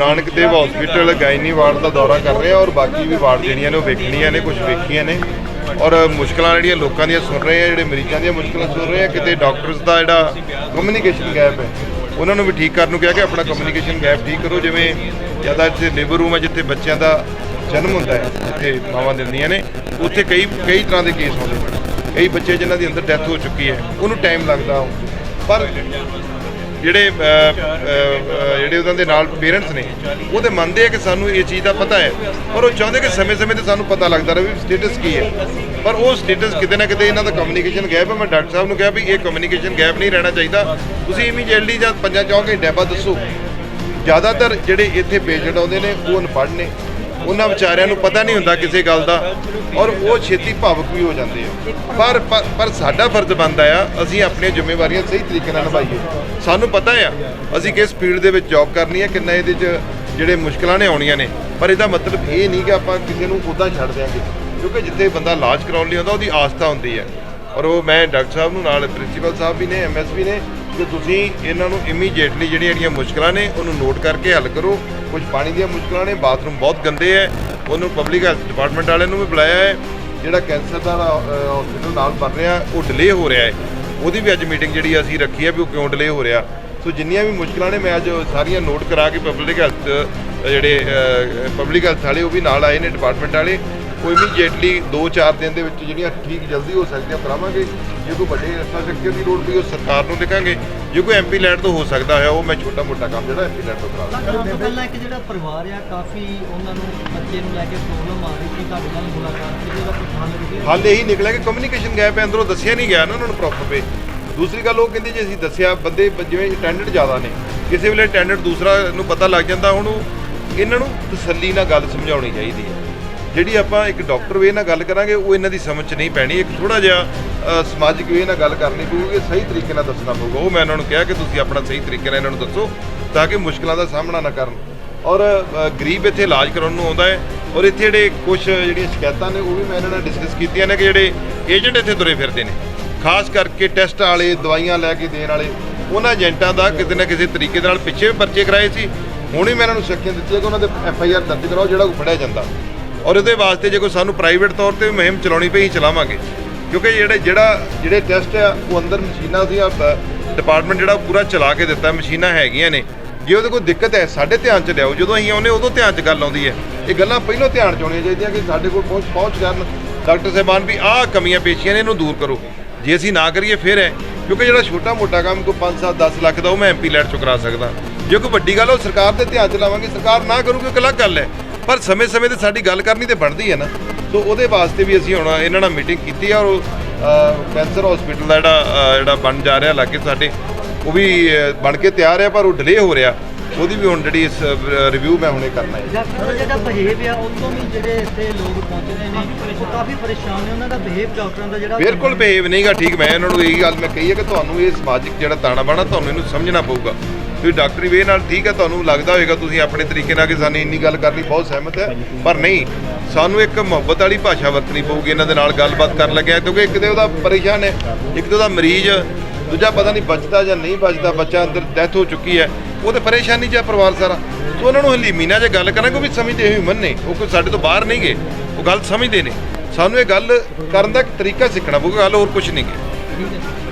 Nanak Dev hospital gynae ward ਦਾ ਦੌਰਾ ਕਰ ਰਹੇ ਆ ਔਰ ਬਾਕੀ ਵੀ ਵਾਰਡ ਜਿਹੜੀਆਂ ਨੇ ਉਹ ਵੇਖਣੀਆਂ ਨੇ ਕੁਝ ਵੇਖੀਆਂ ਨੇ। ਔਰ ਮੁਸ਼ਕਲਾਂ ਜਿਹੜੀਆਂ ਲੋਕਾਂ ਦੀਆਂ ਸੁਣ ਰਹੇ ਆ, ਜਿਹੜੇ ਮਰੀਜ਼ਾਂ ਦੀਆਂ ਮੁਸ਼ਕਲਾਂ ਸੁਣ ਰਹੇ ਆ, ਕਿਤੇ ਡਾਕਟਰਸ ਦਾ ਜਿਹੜਾ ਕਮਿਊਨੀਕੇਸ਼ਨ ਗੈਪ ਹੈ, ਉਹਨਾਂ ਨੂੰ ਵੀ ਠੀਕ ਕਰਨ ਨੂੰ ਕਿਹਾ ਕਿ ਆਪਣਾ ਕਮਿਊਨੀਕੇਸ਼ਨ ਗੈਪ ਠੀਕ ਕਰੋ, ਜਿਵੇਂ ਜ਼ਿਆਦਾ ਇੱਥੇ ਲੇਬਰ ਰੂਮ ਹੈ, ਜਿੱਥੇ ਬੱਚਿਆਂ ਦਾ ਜਨਮ ਹੁੰਦਾ ਹੈ, ਜਿੱਥੇ ਮਾਵਾਂ ਦਿੰਦੀਆਂ ਨੇ, ਉੱਥੇ ਕਈ ਕਈ ਤਰ੍ਹਾਂ ਦੇ ਕੇਸ ਹੁੰਦੇ ਨੇ। ਕਈ ਬੱਚੇ ਜਿਨ੍ਹਾਂ ਦੀ ਅੰਦਰ ਡੈਥ ਹੋ ਚੁੱਕੀ ਹੈ, ਉਹਨੂੰ ਟਾਈਮ ਲੱਗਦਾ ਪਰ ਜਿਹੜੇ ਜਿਹੜੇ ਉਹਨਾਂ ਦੇ ਨਾਲ ਪੇਰੈਂਟਸ ਨੇ, ਉਹ ਤੇ ਮੰਨਦੇ ਆ ਕਿ ਸਾਨੂੰ ਇਹ ਚੀਜ਼ ਦਾ ਪਤਾ ਹੈ, ਪਰ ਉਹ ਚਾਹੁੰਦੇ ਕਿ ਸਮੇਂ-ਸਮੇਂ ਤੇ ਸਾਨੂੰ ਪਤਾ ਲੱਗਦਾ ਰਹੇ ਵੀ ਸਟੇਟਸ ਕੀ ਹੈ। ਪਰ ਉਹ ਸਟੇਟਸ ਕਿਤੇ ਨਾ ਕਿਤੇ ਇਹਨਾਂ ਦਾ ਕਮਿਊਨੀਕੇਸ਼ਨ ਗੈਪ ਹੈ। ਮੈਂ ਡਾਕਟਰ ਸਾਹਿਬ ਨੂੰ ਕਿਹਾ ਵੀ ਇਹ ਕਮਿਊਨੀਕੇਸ਼ਨ ਗੈਪ ਨਹੀਂ ਰਹਿਣਾ ਚਾਹੀਦਾ। ਤੁਸੀਂ ਇਮੀਡੀਏਟਲੀ ਜਾਂ ਪੰਜਾਂ ਚੌਂ ਘੰਟਿਆਂ ਬਾਅਦ ਦੱਸੋ। ਜ਼ਿਆਦਾਤਰ ਜਿਹੜੇ ਇੱਥੇ ਪੇਸ਼ੈਂਟ ਆਉਂਦੇ ਨੇ, ਉਹ ਅਨਪੜ੍ਹ ਨੇ। ਉਹਨਾਂ ਵਿਚਾਰਿਆਂ ਨੂੰ ਪਤਾ ਨਹੀਂ ਹੁੰਦਾ ਕਿਸੇ ਗੱਲ ਦਾ ਔਰ ਉਹ ਛੇਤੀ ਭਾਵਕ ਵੀ ਹੋ ਜਾਂਦੇ ਆ। ਪਰ ਪਰ- ਸਾਡਾ ਫਰਜ਼ ਬਣਦਾ ਆ, ਅਸੀਂ ਆਪਣੀਆਂ ਜ਼ਿੰਮੇਵਾਰੀਆਂ ਸਹੀ ਤਰੀਕੇ ਨਾਲ ਨਿਭਾਈਏ। ਸਾਨੂੰ ਪਤਾ ਆ, ਅਸੀਂ ਕਿਸ ਫੀਲਡ ਦੇ ਵਿੱਚ ਜੌਬ ਕਰਨੀ ਹੈ ਕਿੰਨਾ ਇਹਦੇ 'ਚ ਜਿਹੜੇ ਮੁਸ਼ਕਲਾਂ ਨੇ ਆਉਣੀਆਂ ਨੇ। ਪਰ ਇਹਦਾ ਮਤਲਬ ਇਹ ਨਹੀਂ ਕਿ ਆਪਾਂ ਕਿਸੇ ਨੂੰ ਉਦਾਂ ਛੱਡ ਦਿਆਂਗੇ। ਕਿਉਂਕਿ ਜਿੱਥੇ ਬੰਦਾ ਇਲਾਜ ਕਰਾਉਣ ਲਈ ਆਉਂਦਾ, ਉਹਦੀ ਆਸਥਾ ਹੁੰਦੀ ਹੈ ਔਰ ਉਹ ਮੈਂ ਡਾਕਟਰ ਸਾਹਿਬ ਨੂੰ ਨਾਲ, ਪ੍ਰਿੰਸੀਪਲ ਸਾਹਿਬ ਵੀ ਨੇ ਐਮਐਸ ਵੀ ਨੇ ਕਿ ਤੁਸੀਂ ਇਹਨਾਂ ਨੂੰ ਇਮੀਡੀਏਟਲੀ ਜਿਹੜੀਆਂ ਜਿਹੜੀਆਂ ਮੁਸ਼ਕਲਾਂ ਨੇ ਉਹਨੂੰ ਨੋਟ ਕਰਕੇ ਹੱਲ ਕਰੋ। ਕੁਝ ਪਾਣੀ ਦੀਆਂ ਮੁਸ਼ਕਲਾਂ ਨੇ ਬਾਥਰੂਮ ਬਹੁਤ ਗੰਦੇ ਹੈ। ਉਹਨੂੰ ਪਬਲਿਕ ਹੈਲਥ ਡਿਪਾਰਟਮੈਂਟ ਵਾਲਿਆਂ ਨੂੰ ਵੀ ਬੁਲਾਇਆ ਹੈ। ਜਿਹੜਾ ਕੈਂਸਰ ਦਾ ਹਸਪੀਟਲ ਨਾਲ ਬਣ ਰਿਹਾ, ਉਹ ਡਿਲੇ ਹੋ ਰਿਹਾ ਹੈ। ਉਹਦੀ ਵੀ ਅੱਜ ਮੀਟਿੰਗ ਜਿਹੜੀ ਅਸੀਂ ਰੱਖੀ ਹੈ ਵੀ ਉਹ ਕਿਉਂ ਡਿਲੇ ਹੋ ਰਿਹਾ। ਸੋ ਜਿੰਨੀਆਂ ਵੀ ਮੁਸ਼ਕਲਾਂ ਨੇ, ਮੈਂ ਅੱਜ ਸਾਰੀਆਂ ਨੋਟ ਕਰਾ ਕੇ ਪਬਲਿਕ ਹੈਲਥ ਜਿਹੜੇ ਪਬਲਿਕ ਹੈਲਥ ਵਾਲੇ ਉਹ ਵੀ ਨਾਲ ਆਏ ਨੇ ਡਿਪਾਰਟਮੈਂਟ ਵਾਲੇ। ਉਹ ਇਮੀਡੀਏਟਲੀ 2-4 ਦਿਨ ਦੇ ਵਿੱਚ ਜਿਹੜੀਆਂ ਠੀਕ ਜਲਦੀ ਹੋ ਸਕਦੀਆਂ ਕਰਾਵਾਂਗੇ ਜੇ ਕੋਈ ਵੱਡੇ ਇੰਫਰਾਸਟ੍ਰਕਚਰ ਦੀ ਲੋੜ ਪਈ ਉਹ ਸਰਕਾਰ ਨੂੰ ਲਿਖਾਂਗੇ। ਜੇ ਕੋਈ ਐਮਪੀ ਲੈਂਡ ਤੋਂ ਹੋ ਸਕਦਾ ਹੈ ਉਹ ਮੈਂ ਛੋਟਾ ਮੋਟਾ ਕੰਮ ਜਿਹੜਾ ਐਮਪੀ ਲੈਂਡ ਤੋਂ ਕਰਾ ਦਾਂਗਾ। ਤੁਹਾਡੇ ਤੋਂ ਪਹਿਲਾਂ ਇੱਕ ਜਿਹੜਾ ਪਰਿਵਾਰ ਆ ਕਾਫੀ ਉਹਨਾਂ ਨੂੰ ਬੱਚੇ ਨੂੰ ਲੈ ਕੇ ਪ੍ਰੋਬਲਮ ਆ ਰਹੀ ਸੀ ਤੁਹਾਡੇ ਨਾਲ ਮੁਲਾਕਾਤ ਕੀਤੀ ਉਹਦਾ ਕੁਝ ਹੱਲ ਨਿਕਲਿਆ ਹੱਲ ਇਹੀ ਨਿਕਲਿਆ ਕਿ ਕਮਿਊਨੀਕੇਸ਼ਨ ਗੈਪ ਹੈ ਅੰਦਰੋਂ ਦੱਸਿਆ ਨਹੀਂ ਗਿਆ ਨਾ ਉਹਨਾਂ ਨੂੰ ਪ੍ਰੋਪਰ ਵੇ ਦੂਸਰੀ ਗੱਲ ਉਹ ਕਹਿੰਦੇ ਜੇ ਅਸੀਂ ਦੱਸਿਆ ਬੰਦੇ ਜਿਵੇਂ ਅਟੈਂਡੈਂਟ ਜ਼ਿਆਦਾ ਨੇ ਕਿਸੇ ਵੇਲੇ ਅਟੈਂਡੈਂਟ ਦੂਸਰਾ ਨੂੰ ਪਤਾ ਲੱਗ ਜਾਂਦਾ ਹੁਣ ਉਹ ਇਹਨਾਂ ਨੂੰ ਤਸੱਲੀ ਨਾਲ ਗੱਲ ਸਮਝਾਉਣੀ ਚਾਹੀਦੀ ਹੈ। ਜਿਹੜੀ ਆਪਾਂ ਇੱਕ ਡਾਕਟਰ ਵੇ ਨਾਲ ਗੱਲ ਕਰਾਂਗੇ, ਉਹ ਇਹਨਾਂ ਦੀ ਸਮਝ 'ਚ ਨਹੀਂ ਪੈਣੀ। ਇੱਕ ਥੋੜਾ ਜਿਹਾ ਸਮਾਜਿਕ ਵੇ ਨਾਲ ਗੱਲ ਕਰਨੀ ਪਊਗੀ ਸਹੀ ਤਰੀਕੇ ਨਾਲ ਦੱਸਣਾ ਪਊਗਾ। ਉਹ ਮੈਂ ਇਹਨਾਂ ਨੂੰ ਕਿਹਾ ਕਿ ਤੁਸੀਂ ਆਪਣਾ ਸਹੀ ਤਰੀਕੇ ਨਾਲ ਇਹਨਾਂ ਨੂੰ ਦੱਸੋ, ਤਾਂ ਕਿ ਮੁਸ਼ਕਲਾਂ ਦਾ ਸਾਹਮਣਾ ਨਾ ਕਰਨ। ਔਰ ਗਰੀਬ ਇੱਥੇ ਇਲਾਜ ਕਰਾਉਣ ਨੂੰ ਆਉਂਦਾ ਹੈ, ਔਰ ਇੱਥੇ ਜਿਹੜੇ ਕੁਝ ਜਿਹੜੀਆਂ ਸ਼ਿਕਾਇਤਾਂ ਨੇ, ਉਹ ਵੀ ਮੈਂ ਇਹਨਾਂ ਨਾਲ ਡਿਸਕਸ ਕੀਤੀਆਂ ਨੇ ਕਿ ਜਿਹੜੇ ਏਜੰਟ ਇੱਥੇ ਤੁਰੇ ਫਿਰਦੇ ਨੇ। ਖਾਸ ਕਰਕੇ ਟੈਸਟ ਵਾਲੇ, ਦਵਾਈਆਂ ਲੈ ਕੇ ਦੇਣ ਵਾਲੇ, ਉਹਨਾਂ ਏਜੰਟਾਂ ਦਾ ਕਿਤੇ ਨਾ ਕਿਸੇ ਤਰੀਕੇ ਦੇ ਨਾਲ ਪਿੱਛੇ ਵੀ ਪਰਚੇ ਕਰਾਏ ਸੀ। ਹੁਣ ਹੀ ਮੈਂ ਇਹਨਾਂ ਨੂੰ ਸ਼ੱਕੀਆਂ ਦਿੱਤੀਆਂ ਕਿ ਉਹਨਾਂ ਦੇ ਐਫ ਆਈ ਆਰ ਦਰਜ ਕਰਾਓ, ਜਿਹੜਾ ਕੋਈ ਫੜਿਆ ਜਾਂਦਾ। ਔਰ ਇਹਦੇ ਵਾਸਤੇ ਜੇ ਕੋਈ ਸਾਨੂੰ ਪ੍ਰਾਈਵੇਟ ਤੌਰ ਤੇ ਵੀ ਮੁਹਿੰਮ ਚਲਾਉਣੀ ਪਈ ਚਲਾਵਾਂਗੇ। ਕਿਉਂਕਿ ਜਿਹੜੇ, ਜਿਹੜਾ, ਜਿਹੜੇ ਟੈਸਟ ਆ, ਉਹ ਅੰਦਰ ਮਸ਼ੀਨਾਂ ਸੀ ਡਿਪਾਰਟਮੈਂਟ ਜਿਹੜਾ ਪੂਰਾ ਚਲਾ ਕੇ ਦਿੱਤਾ, ਮਸ਼ੀਨਾਂ ਹੈਗੀਆਂ ਨੇ। ਜੇ ਉਹਦੇ ਕੋਈ ਦਿੱਕਤ ਹੈ, ਸਾਡੇ ਧਿਆਨ ਚ ਲਿਆਓ। ਜਦੋਂ ਅਸੀਂ ਆਉਂਦੇ ਉਦੋਂ ਧਿਆਨ ਚ ਗੱਲ ਆਉਂਦੀ ਹੈ। ਇਹ ਗੱਲਾਂ ਪਹਿਲਾਂ ਧਿਆਨ ਚ ਆਉਣੀਆਂ ਚਾਹੀਦੀਆਂ ਕਿ ਸਾਡੇ ਕੋਲ ਪਹੁੰਚ ਪਹੁੰਚ ਕਰਨ ਡਾਕਟਰ ਸਾਹਿਬਾਨ ਵੀ ਆਹ ਕਮੀਆਂ ਪੇਸ਼ੀਆਂ ਨੇ, ਇਹਨੂੰ ਦੂਰ ਕਰੋ। ਜੇ ਅਸੀਂ ਨਾ ਕਰੀਏ, ਫਿਰ ਹੈ। ਕਿਉਂਕਿ ਜਿਹੜਾ ਛੋਟਾ ਮੋਟਾ ਕੰਮ, ਕੋਈ 5 7 10 ਲੱਖ ਦਾ, ਉਹ ਮੈਂ ਐਮਪੀ ਲੈਟ ਚੋਂ ਕਰਾ ਸਕਦਾ। ਜੇ ਕੋਈ ਵੱਡੀ ਗੱਲ ਉਹ ਸਰਕਾਰ ਦੇ ਧਿਆਨ ਚ ਲਾਵਾਂਗੇ। ਸਰਕਾਰ ਨਾ ਕਰੂਗੀ, ਉਹ ਅਲੱਗ ਗੱਲ ਹੈ। ਪਰ ਸਮੇਂ-ਸਮੇਂ ਤੇ ਸਾਡੀ ਗੱਲ ਕਰਨੀ ਤੇ ਬਣਦੀ ਹੈ ਨਾ। ਸੋ ਉਹਦੇ ਵਾਸਤੇ ਵੀ ਅਸੀਂ ਹੁਣ ਇਹਨਾਂ ਨਾਲ ਮੀਟਿੰਗ ਕੀਤੀ ਆ ਔਰ ਉਹ, ਕੈਂਸਰ ਹਸਪੀਟਲ ਦਾ ਜਿਹੜਾ ਜਿਹੜਾ ਬਣ ਜਾ ਰਿਹਾ ਲਾਗੇ ਸਾਡੇ ਉਹ ਵੀ ਬਣ ਕੇ ਤਿਆਰ ਹੈ ਪਰ ਉਹ ਡਿਲੇ ਹੋ ਰਿਹਾ। ਉਹਦੀ ਵੀ ਹੁਣ ਜਿਹੜੀ ਰਿਵਿਊ ਮੈਂ ਹੁਣੇ ਕਰਨਾ ਹੈ। ਜਿਹੜਾ ਬਿਹੇਵ ਆ ਉਹ ਤੋਂ ਵੀ ਜਿਹੜੇ ਇੱਥੇ ਲੋਕ ਪਹੁੰਚਦੇ ਨੇ ਉਹ ਕਾਫੀ ਪਰੇਸ਼ਾਨ ਨੇ ਉਹਨਾਂ ਦਾ ਬਿਹੇਵ ਡਾਕਟਰਾਂ ਦਾ ਜਿਹੜਾ ਬਿਲਕੁਲ ਬਿਹੇਵ ਨਹੀਂਗਾ ਠੀਕ ਮੈਂ ਇਹਨਾਂ ਨੂੰ ਇਹੀ ਗੱਲ ਮੈਂ ਕਹੀ ਹੈ ਕਿ ਤੁਹਾਨੂੰ ਇਹ ਸਮਾਜਿਕ ਜਿਹੜਾ ਤਾਣਾ ਬਾਣਾ ਤੁਹਾਨੂੰ ਇਹਨੂੰ ਸਮਝਣਾ ਪਊਗਾ। ਤੁਸੀਂ ਡਾਕਟਰੀ ਵੇ ਨਾਲ ਠੀਕ ਹੈ ਤੁਹਾਨੂੰ ਲੱਗਦਾ ਹੋਵੇਗਾ ਤੁਸੀਂ ਆਪਣੇ ਤਰੀਕੇ ਨਾਲ ਕਿ ਸਾਨੂੰ ਇੰਨੀ ਗੱਲ ਕਰਨੀ ਬਹੁਤ ਸਹਿਮਤ ਹੈ। ਪਰ ਨਹੀਂ ਸਾਨੂੰ ਇੱਕ ਮੁਹੱਬਤ ਵਾਲੀ ਭਾਸ਼ਾ ਵਰਤਣੀ ਪਊਗੀ ਇਹਨਾਂ ਦੇ ਨਾਲ ਗੱਲਬਾਤ ਕਰਨ ਲੱਗਿਆ ਕਿਉਂਕਿ ਇੱਕ ਤੇ ਉਹਦਾ ਪਰੇਸ਼ਾਨ ਹੈ ਇੱਕ ਤੇ ਉਹਦਾ ਮਰੀਜ਼ ਦੂਜਾ ਪਤਾ ਨਹੀਂ ਬਚਦਾ ਜਾਂ ਨਹੀਂ ਬਚਦਾ ਬੱਚਾ ਅੰਦਰ ਡੈਥ ਹੋ ਚੁੱਕੀ ਹੈ। ਉਹ ਤੇ ਪਰੇਸ਼ਾਨੀ ਚ ਪਰਿਵਾਰ ਸਾਰਾ। ਸੋ ਉਹਨਾਂ ਨੂੰ ਹਲੀਮੀ ਨਾਲ ਜੇ ਗੱਲ ਕਰਾਂਗੇ, ਉਹ ਵੀ ਸਮਝਦੇ ਹਿਊਮਨ ਨੇ। ਉਹ ਕੋਈ ਸਾਡੇ ਤੋਂ ਬਾਹਰ ਨਹੀਂ ਗਏ। ਉਹ ਗੱਲ ਸਮਝਦੇ ਨੇ। ਸਾਨੂੰ ਇਹ ਗੱਲ ਕਰਨ ਦਾ ਤਰੀਕਾ ਸਿੱਖਣਾ ਪਊਗਾ, ਗੱਲ ਹੋਰ ਕੁਝ ਨਹੀਂ ਗੇ। ਹੈ